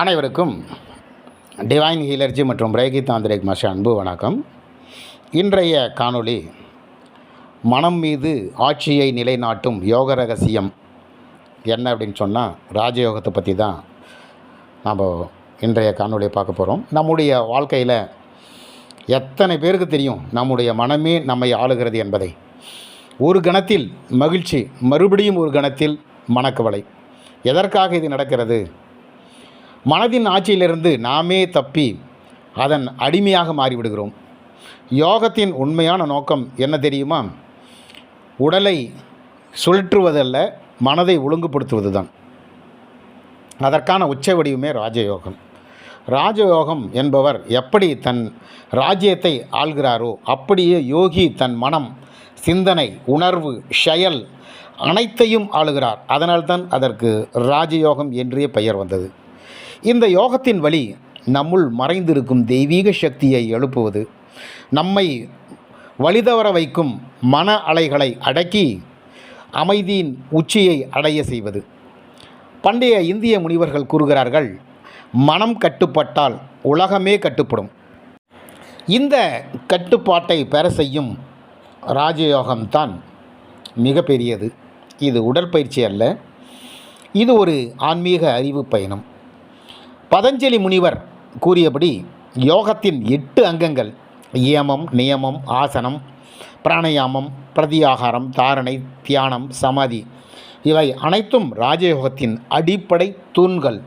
அனைவருக்கும் டிவைன் ஹீலர்ஜி மற்றும் பிரேகி தாந்திரிக் மாஷ அன்பு வணக்கம். இன்றைய காணொளி மனம் மீது ஆட்சியை நிலைநாட்டும் யோக ரகசியம் என்ன அப்படின்னு சொன்னால் ராஜயோகத்தை பற்றி தான் நாம் இன்றைய காணொலியை பார்க்க போகிறோம் நம்முடைய வாழ்க்கையில் எத்தனை பேருக்கு தெரியும் நம்முடைய மனமே நம்மை ஆளுகிறது என்பதை? ஒரு கணத்தில் மகிழ்ச்சி மறுபடியும் ஒரு கணத்தில் மனக்கவலை. எதற்காக இது நடக்கிறது? மனதின் ஆட்சியிலிருந்து நாமே தப்பி அதன் அடிமையாக மாறிவிடுகிறோம். யோகத்தின் உண்மையான நோக்கம் என்ன தெரியுமா? உடலை சுழற்றுவதல்ல மனதை ஒழுங்குபடுத்துவது தான் அதற்கான உச்ச வடிவமே ராஜயோகம். ராஜயோகம் என்பவர் எப்படி தன் ராஜ்யத்தை ஆள்கிறாரோ அப்படியே யோகி தன் மனம் சிந்தனை உணர்வு செயல் அனைத்தையும் ஆளுகிறார். அதனால்தான் அதற்கு ராஜயோகம் என்றே பெயர் வந்தது. இந்த யோகத்தின் வழி நம்முள் மறைந்திருக்கும் தெய்வீக சக்தியை எழுப்புவது. நம்மை வழிதவர வைக்கும் மன அலைகளை அடக்கி அமைதியின் உச்சியை அடைய செய்வது. பண்டைய இந்திய முனிவர்கள் கூறுகிறார்கள் மனம் கட்டுப்பட்டால் உலகமே கட்டுப்படும். இந்த கட்டுப்பாட்டை பெற செய்யும் ராஜயோகம்தான் மிகப்பெரியது. இது உடற்பயிற்சி அல்ல இது ஒரு ஆன்மீக அறிவு பயணம். பதஞ்சலி முனிவர் கூறியபடி யோகத்தின் எட்டு அங்கங்கள் இயமம் நியமம் ஆசனம் பிராணயாமம் பிரதியாகாரம் தாரணை தியானம் சமாதி இவை அனைத்தும் ராஜயோகத்தின் அடிப்படை தூண்கள்.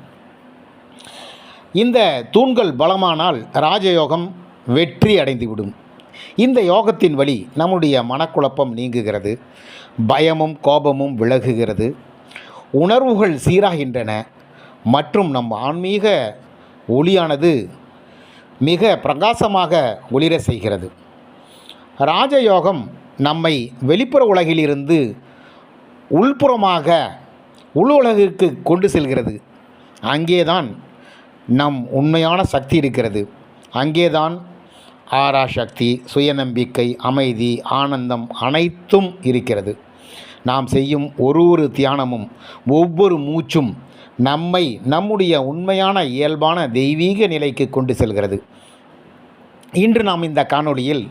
இந்த தூண்கள் பலமானால் ராஜயோகம் வெற்றி அடைந்துவிடும். இந்த யோகத்தின் வழி நம்முடைய மனக்குழப்பம் நீங்குகிறது பயமும் கோபமும் விலகுகிறது உணர்வுகள் சீராகின்றன மற்றும் நம் ஆன்மீக ஒளியானது மிக பிரகாசமாக ஒளிர செய்கிறது. ராஜயோகம் நம்மை வெளிப்புற உலகிலிருந்து உள்புறமாக உள் உலகிற்கு கொண்டு செல்கிறது. அங்கேதான் நம் உண்மையான சக்தி இருக்கிறது. அங்கேதான் ஆரா சக்தி சுயநம்பிக்கை அமைதி ஆனந்தம் அனைத்தும் இருக்கிறது. நாம் செய்யும் ஒரு ஒரு தியானமும் ஒவ்வொரு மூச்சும் நம்மை நம்முடைய உண்மையான இயல்பான தெய்வீக நிலைக்கு கொண்டு செல்கிறது. இன்று நாம் இந்த காணொளியில்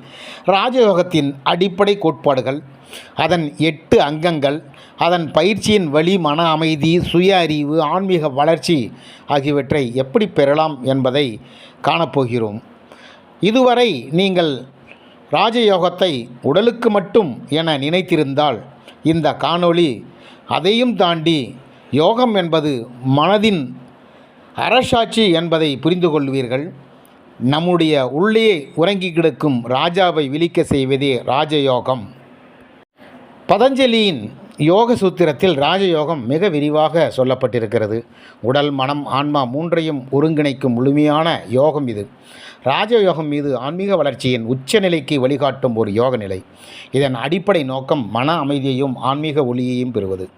ராஜயோகத்தின் அடிப்படை கோட்பாடுகள் அதன் எட்டு அங்கங்கள் அதன் பயிற்சியின் வழி மன அமைதி சுய அறிவு ஆன்மீக வளர்ச்சி ஆகியவற்றை எப்படி பெறலாம் என்பதை காணப்போகிறோம். இதுவரை நீங்கள் ராஜயோகத்தை உடலுக்கு மட்டும் என நினைத்திருந்தால் இந்த காணொளி அதையும் தாண்டி யோகம் என்பது மனதின் அரசாட்சி என்பதை புரிந்து கொள்வீர்கள். நம்முடைய உள்ளே உறங்கி கிடக்கும் ராஜாவை விழிக்க செய்வதே ராஜயோகம். பதஞ்சலியின் யோக சூத்திரத்தில் ராஜயோகம் மிக விரிவாக சொல்லப்பட்டிருக்கிறது. உடல் மனம் ஆன்மா மூன்றையும் ஒருங்கிணைக்கும் முழுமையான யோகம் இது. ராஜயோகம் மீது ஆன்மீக வளர்ச்சியின் உச்சநிலைக்கு வழிகாட்டும் ஒரு யோக நிலை. இதன் அடிப்படை நோக்கம் மன அமைதியையும் ஆன்மீக ஒளியையும் பெறுவது.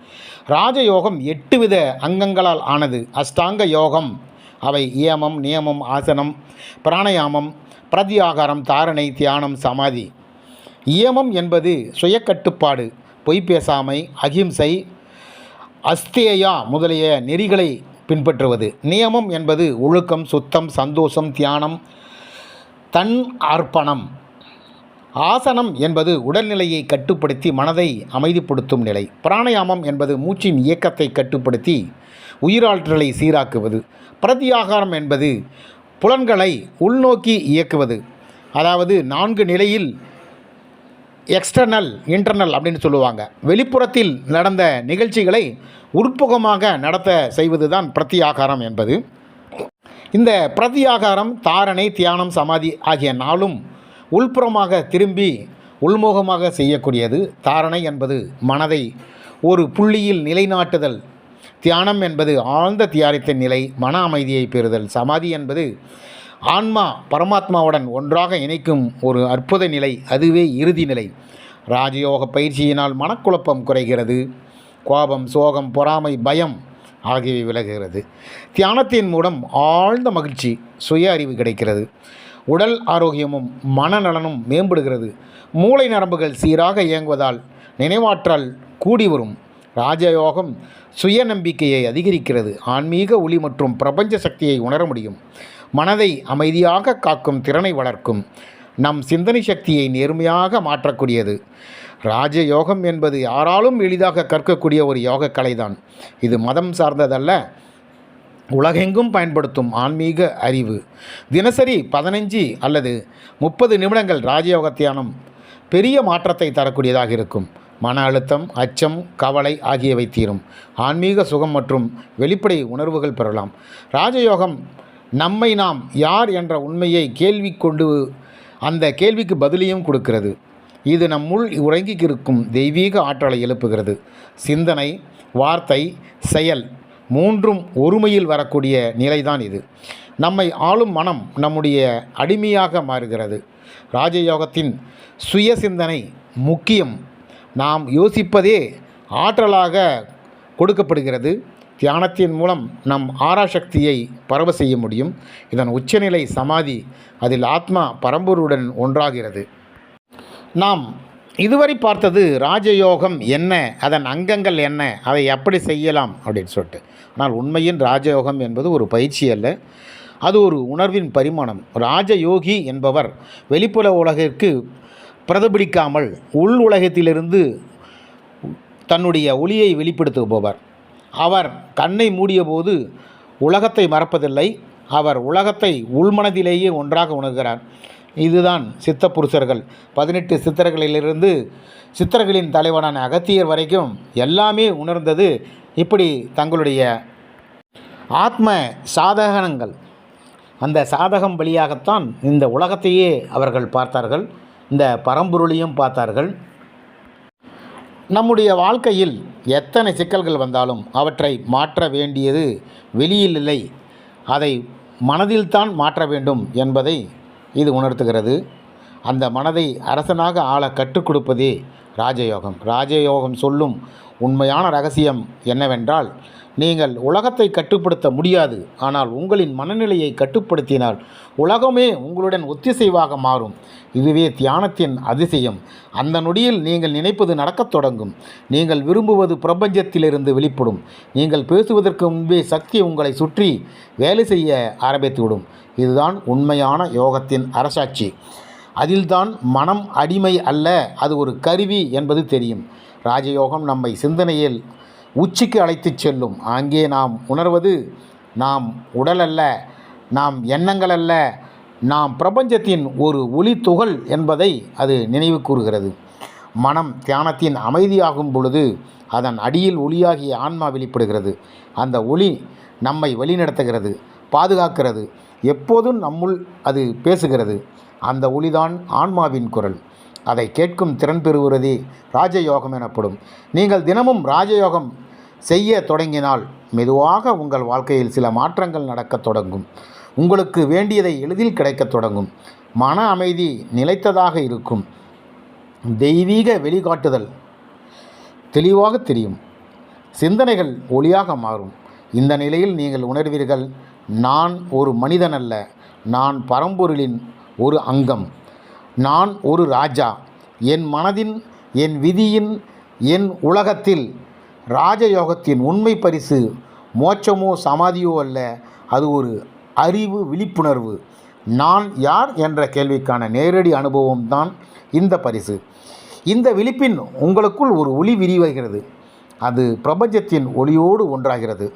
ராஜயோகம் எட்டு வித அங்கங்களால் ஆனது. அஷ்டாங்க யோகம் அவை இயமம் நியமம் ஆசனம் பிராணயாமம் பிரதியாகாரம் தாரணை தியானம் சமாதி. இயமம் என்பது சுயக்கட்டுப்பாடு. பொய் பேசாமை அகிம்சை அஸ்தேயா முதலிய நெறிகளை பின்பற்றுவது. நியமம் என்பது ஒழுக்கம் சுத்தம் சந்தோஷம் தியானம் தன் அர்ப்பணம். ஆசனம் என்பது உடல்நிலையை கட்டுப்படுத்தி மனதை அமைதிப்படுத்தும் நிலை. பிராணயாமம் என்பது மூச்சின் இயக்கத்தை கட்டுப்படுத்தி உயிராற்றலை சீராக்குவது. பிரதியாகாரம் என்பது புலன்களை உள்நோக்கி இயக்குவது. அதாவது நான்கு நிலையில் எக்ஸ்டர்னல் இன்டர்னல் அப்படின்னு சொல்லுவாங்க. வெளிப்புறத்தில் நடந்த நிகழ்ச்சிகளை உட்புகமாக நடத்த செய்வது தான் பிரத்தியாகாரம் என்பது. இந்த பிரத்தியாகாரம் தாரணை தியானம் சமாதி ஆகிய நாளும் உள்புறமாக திரும்பி உள்முகமாக செய்யக்கூடியது. தாரணை என்பது மனதை ஒரு புள்ளியில் நிலைநாட்டுதல். தியானம் என்பது ஆழ்ந்த தியாரித்த நிலை மன அமைதியை பெறுதல். சமாதி என்பது ஆன்மா பரமாத்மாவுடன் ஒன்றாக இணைக்கும் ஒரு அற்புத நிலை அதுவே இறுதி நிலை. ராஜயோக பயிற்சியினால் மனக்குழப்பம் குறைகிறது. கோபம் சோகம் பொறாமை பயம் ஆகியவை விலகுகிறது. தியானத்தின் மூலம் ஆழ்ந்த மகிழ்ச்சி சுய அறிவு கிடைக்கிறது. உடல் ஆரோக்கியமும் மனநலனும் மேம்படுகிறது. மூளை நரம்புகள் சீராக இயங்குவதால் நினைவாற்றல் கூடி வரும். ராஜயோகம் சுயநம்பிக்கையை அதிகரிக்கிறது. ஆன்மீக ஒளி மற்றும் பிரபஞ்ச சக்தியை உணர முடியும். மனதை அமைதியாக காக்கும் திறனை வளர்க்கும். நம் சிந்தனை சக்தியை நேர்மையாக மாற்றக்கூடியது. ராஜயோகம் என்பது யாராலும் எளிதாக கற்கக்கூடிய ஒரு யோக கலைதான். இது மதம் சார்ந்ததல்ல உலகெங்கும் பயன்படுத்தும் ஆன்மீக அறிவு. தினசரி பதினஞ்சு அல்லது முப்பது நிமிடங்கள் ராஜயோக தியானம் பெரிய மாற்றத்தை தரக்கூடியதாக இருக்கும். மன அழுத்தம் அச்சம் கவலை ஆகியவை தீரும். ஆன்மீக சுகம் மற்றும் வெளிப்படை உணர்வுகள் பெறலாம். ராஜயோகம் நம்மை நாம் யார் என்ற உண்மையை கேள்வி கொண்டு அந்த கேள்விக்கு பதிலையும் கொடுக்கிறது. இது நம்முள் உறங்கி இருக்கும் தெய்வீக ஆற்றலை எழுப்புகிறது. சிந்தனை வார்த்தை செயல் மூன்றும் ஒருமையில் வரக்கூடிய நிலைதான் இது. நம்மை ஆளும் மனம் நம்முடைய அடிமையாக மாறுகிறது. ராஜயோகத்தின் சுய சிந்தனை முக்கியம். நாம் யோசிப்பதே ஆற்றலாக கொடுக்கப்படுகிறது. தியானத்தின் மூலம் நம் ஆராசக்தியை பரவ செய்ய முடியும். இதன் உச்சநிலை சமாதி அதில் ஆத்மா பரம்பொருடன் ஒன்றாகிறது. நாம் இதுவரை பார்த்தது ராஜயோகம் என்ன அதன் அங்கங்கள் என்ன அதை எப்படி செய்யலாம் அப்படின்னு சொல்லிட்டு. ஆனால் உண்மையின் ராஜயோகம் என்பது ஒரு பயிற்சி அல்ல. அது ஒரு உணர்வின் பரிமாணம். ராஜயோகி என்பவர் வெளிப்புற உலகிற்கு பிரதிபலிக்காமல் உள் உலகத்திலிருந்து தன்னுடைய ஒளியை வெளிப்படுத்துபவர் அவர் கண்ணை மூடியபோது உலகத்தை மறப்பதில்லை. அவர் உலகத்தை உள்மனதிலேயே ஒன்றாக உணர்கிறார். இதுதான் சித்த புருஷர்கள் பதினெட்டு சித்தர்களிலிருந்து சித்தர்களின் தலைவனான அகத்தியர் வரைக்கும் எல்லாமே உணர்ந்தது இப்படி தங்களுடைய ஆத்ம சாதகனங்கள். அந்த சாதகம் வழியாகத்தான் இந்த உலகத்தையே அவர்கள் பார்த்தார்கள். இந்த பரம்பொருளையும் பார்த்தார்கள். நம்முடைய வாழ்க்கையில் எத்தனை சிக்கல்கள் வந்தாலும் அவற்றை மாற்ற வேண்டியது வெளியில் இல்லை. அதை மனதில்தான் மாற்ற வேண்டும் என்பதை இது உணர்த்துகிறது. அந்த மனதை அரசனாக ஆள கற்றுக் கொடுப்பதே ராஜயோகம். ராஜயோகம் சொல்லும் உண்மையான ரகசியம் என்னவென்றால் நீங்கள் உலகத்தை கட்டுப்படுத்த முடியாது. ஆனால் உங்களின் மனநிலையை கட்டுப்படுத்தினால் உலகமே உங்களுடன் ஒத்திசைவாக மாறும். இதுவே தியானத்தின் அதிசயம். அந்த நொடியில் நீங்கள் நினைப்பது நடக்கத் தொடங்கும். நீங்கள் விரும்புவது பிரபஞ்சத்திலிருந்து வெளிப்படும். நீங்கள் பேசுவதற்கு முன்பே சக்தி உங்களை சுற்றி வேலை செய்ய ஆரம்பித்துவிடும். இதுதான் உண்மையான யோகத்தின் அரசாட்சி. அதில்தான் மனம் அடிமை அல்ல அது ஒரு கருவி என்பது தெரியும். ராஜயோகம் நம்மை சிந்தனையில் உச்சிக்கு அழைத்துச் செல்லும். அங்கே நாம் உணர்வது நாம் உடல் அல்ல நாம் எண்ணங்கள் அல்ல நாம் பிரபஞ்சத்தின் ஒரு ஒளி துகள் என்பதை அது நினைவு கூறுகிறது. மனம் தியானத்தின் அமைதியாகும் பொழுது அதன் அடியில் ஒளியாகிய ஆன்மா வெளிப்படுகிறது. அந்த ஒளி நம்மை வழிநடத்துகிறது பாதுகாக்கிறது. எப்போதும் நம்முள் அது பேசுகிறது. அந்த ஒளிதான் ஆன்மாவின் குரல். அதை கேட்கும் திறன் பெறுவதே ராஜயோகம் எனப்படும். நீங்கள் தினமும் ராஜயோகம் செய்ய தொடங்கினால் மெதுவாக உங்கள் வாழ்க்கையில் சில மாற்றங்கள் நடக்கத் தொடங்கும். உங்களுக்கு வேண்டியதை எளிதில் கிடைக்கத் தொடங்கும். மன அமைதி நிலைத்ததாக இருக்கும். தெய்வீக வெளிக்காட்டுதல் தெளிவாக தெரியும். சிந்தனைகள் ஒளியாக மாறும். இந்த நிலையில் நீங்கள் உணர்வீர்கள் நான் ஒரு மனிதன் அல்ல நான் பரம்பொருளின் ஒரு அங்கம். நான் ஒரு ராஜா. என் மனதின் என் விதியின் என் உலகத்தில் ராஜயோகத்தின் உண்மை பரிசு மோட்சமோ சமாதியோ அல்ல. அது ஒரு அறிவு விழிப்புணர்வு. நான் யார் என்ற கேள்விக்கான நேரடி அனுபவம்தான் இந்த பரிசு. இந்த விழிப்பின் உங்களுக்குள் ஒரு ஒளி விரிவகிறது அது பிரபஞ்சத்தின் ஒளியோடு ஒன்றாகிறது.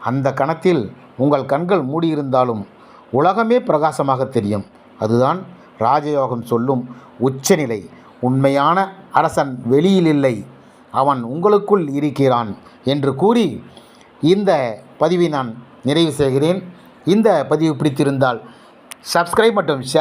அந்த கணத்தில் உங்கள் கண்கள் மூடியிருந்தாலும் உலகமே பிரகாசமாக தெரியும். அதுதான் ராஜயோகம் சொல்லும் உச்சநிலை. உண்மையான அரசன் வெளியில் இல்லை அவன் உங்களுக்குள் இருக்கிறான் என்று கூறி இந்த பதிவை நான் நிறைவு செய்கிறேன். இந்த பதிவு பிடித்திருந்தால் சப்ஸ்கிரைப் மற்றும் ஷேர்